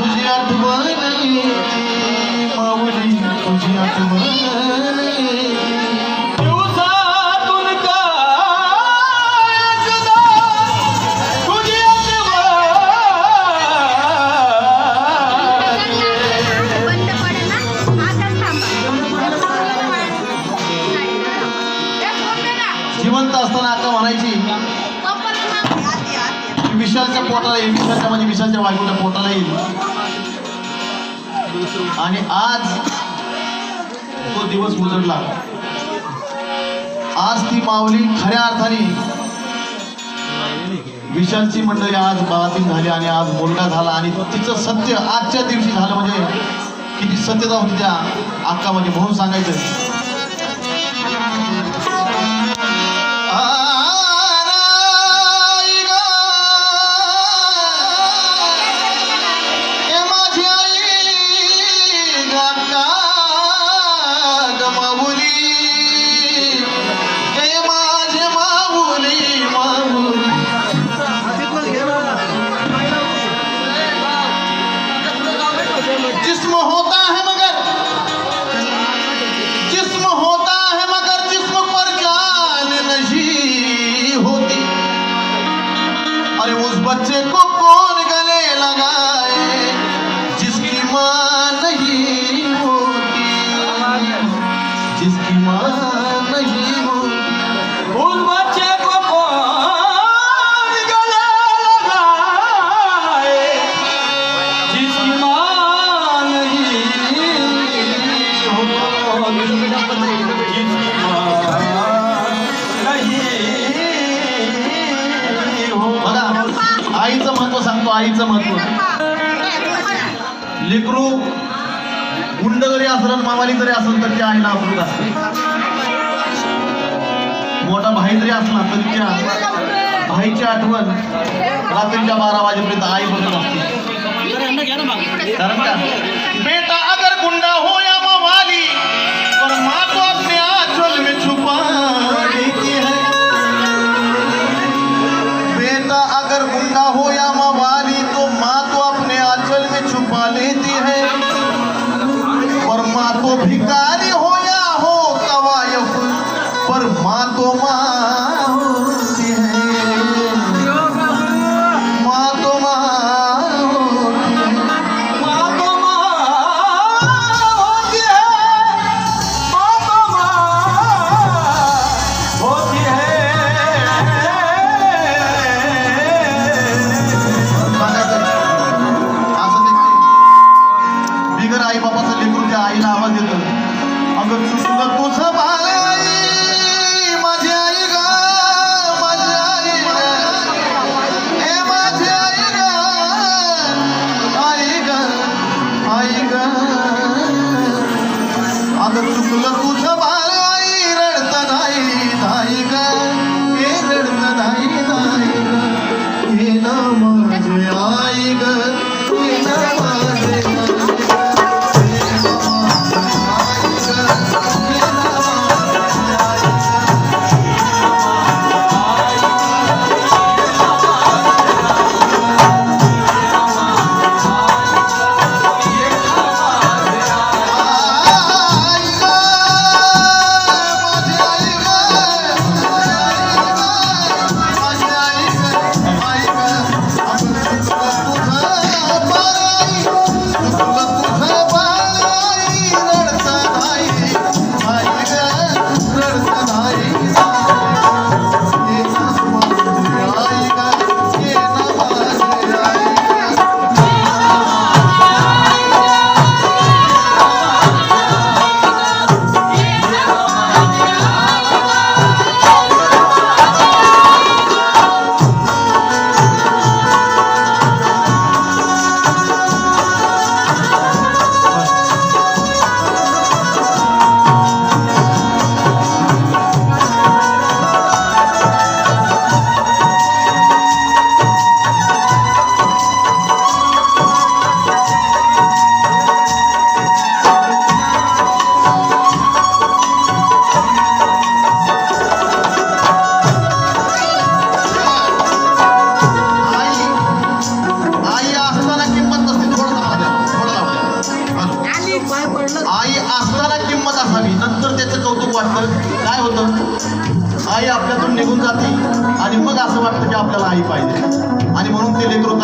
तुझी आठवण माऊली तुझी आठवण जिवंत असताना आता म्हणायची विशालच्या पोटाला त्या बायकोच्या पोटाला येईल. आणि आज तो दिवस उजडला आज ती माऊली खऱ्या अर्थाने विशालची मंडळी आज बाळातील झाली आणि आज मुलगा झाला आणि तिचं सत्य आजच्या दिवशी झालं म्हणजे किती सत्यता होती त्या म्हणजे म्हणून सांगायचं आईचं महत्त्व सांगतो आईचं महत्त्व. लेकरू गुंड जरी असल मावाली जरी असेल तर त्या आईला अमृत असत मोठा भाई जरी असला तरी त्या भाईची आठवण रात्रीच्या बारा वाजेपर्यंत आई बघत असते. कारण का अगर गुंडा हो या de electrodomésticos.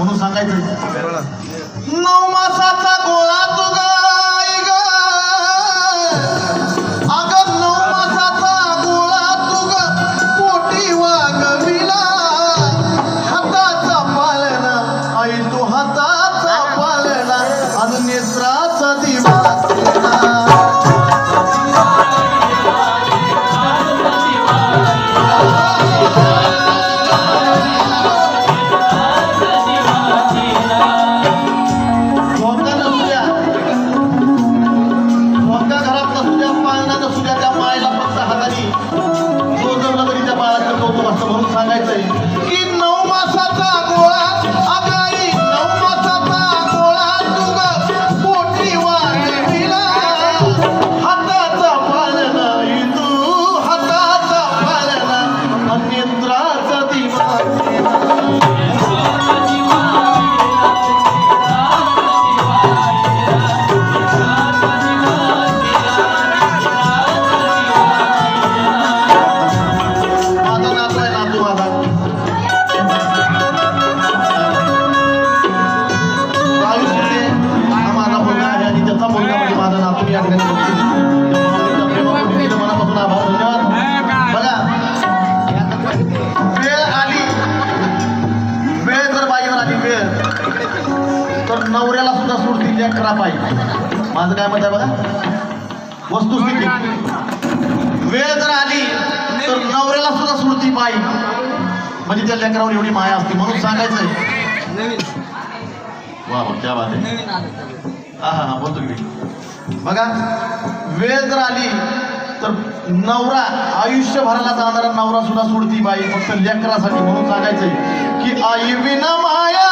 una, वस्तुस्थिती. वेळ जर आली तर नवऱ्याला सुद्धा स्मृती बाई म्हणजे त्या लेकरावर एवढी माया असते म्हणून सांगायचंय. वा त्या बात हा हा हा बोलतो मी. बघा वेळ जर आली तर नवरा आयुष्यभराला जाणारा नवरा सुद्धा सोडती बाई फक्त लेकरासाठी म्हणून सांगायचंय की आई विना माया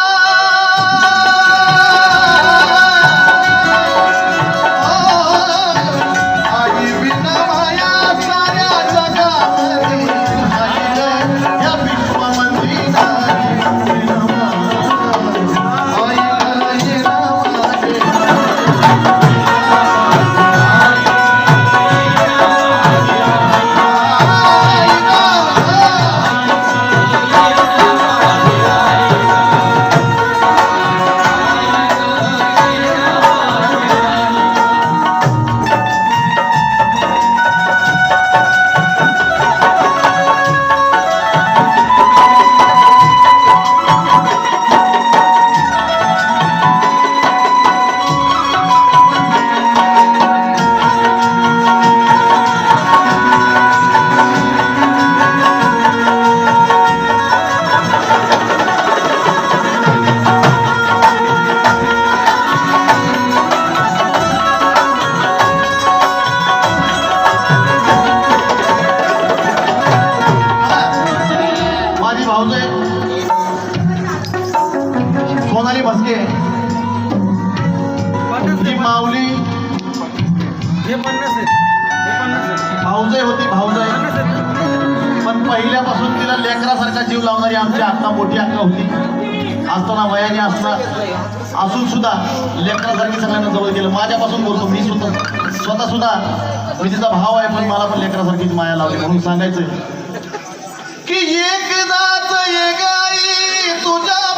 अक्का मोठी अक्का होती. असताना वयाने असता असून सुद्धा लेकरासारखी सगळ्यांना जवळ गेलं. माझ्यापासून बोलतो मी स्वतः स्वतः सुद्धा मी तिचा भाव आहे पण मला पण लेकरासारखीच माया लावली म्हणून सांगायचंय. की एकदाच एक गाई तुझ्या